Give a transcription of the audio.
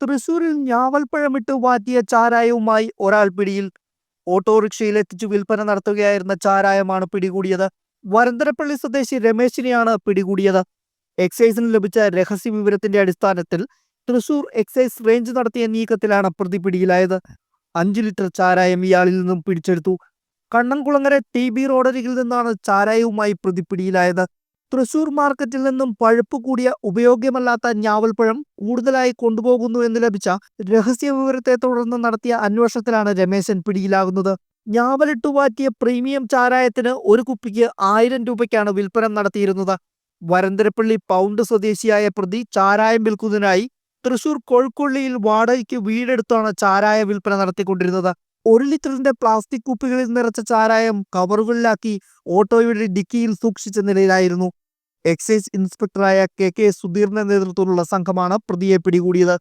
തൃശൂരിൽ ഞാവൽപ്പഴമിട്ട് വാറ്റിയ ചാരായവുമായി ഒരാൾ പിടിയിൽ ഓട്ടോറിക്ഷയിൽ എത്തിച്ചു വിൽപ്പന നടത്തുകയായിരുന്ന ചാരായമാണ് പിടികൂടിയത്. വരന്തരപ്പള്ളി സ്വദേശി രമേശിനെയാണ് പിടികൂടിയത്. എക്സൈസിന് ലഭിച്ച രഹസ്യ വിവരത്തിന്റെ അടിസ്ഥാനത്തിൽ തൃശൂർ എക്സൈസ് റേഞ്ച് നടത്തിയ നീക്കത്തിലാണ് പ്രതി പിടിയിലായത്. അഞ്ചു ലിറ്റർ ചാരായം ഇയാളിൽ നിന്നും പിടിച്ചെടുത്തു. കണ്ണൻകുളങ്ങര ടി ബി റോഡരികിൽ നിന്നാണ് ചാരായവുമായി പ്രതി പിടിയിലായത്. തൃശൂർ മാർക്കറ്റിൽ നിന്നും പഴുപ്പ് കൂടിയ ഉപയോഗ്യമല്ലാത്ത ഞാവൽപ്പഴം കൂടുതലായി കൊണ്ടുപോകുന്നു എന്ന് ലഭിച്ച രഹസ്യ വിവരത്തെ തുടർന്ന് നടത്തിയ അന്വേഷണത്തിലാണ് രമേശൻ പിടിയിലാകുന്നത്. ഞാവലിട്ടു വാറ്റിയ പ്രീമിയം ചാരായത്തിന് ഒരു കുപ്പിക്ക് ആയിരം രൂപയ്ക്കാണ് വിൽപ്പന നടത്തിയിരുന്നത്. വരന്തരപ്പള്ളി പൗണ്ട് സ്വദേശിയായ പ്രതി ചാരായം വിൽക്കുന്നതിനായി തൃശൂർ കോഴിക്കൊള്ളിയിൽ വാടകയ്ക്ക് വീടെടുത്താണ് ചാരായ വിൽപ്പന നടത്തിക്കൊണ്ടിരുന്നത്. ഒരു ലിറ്ററിന്റെ പ്ലാസ്റ്റിക് കുപ്പികളിൽ നിറച്ച ചാരായം കവറുകളിലാക്കി ഓട്ടോയുടെ ഡിക്കിയിൽ സൂക്ഷിച്ച നിലയിലായിരുന്നു. എക്സൈസ് ഇൻസ്പെക്ടറായ കെ കെ സുധീറിന്റെ നേതൃത്വത്തിലുള്ള സംഘമാണ് പ്രതിയെ പിടികൂടിയത്.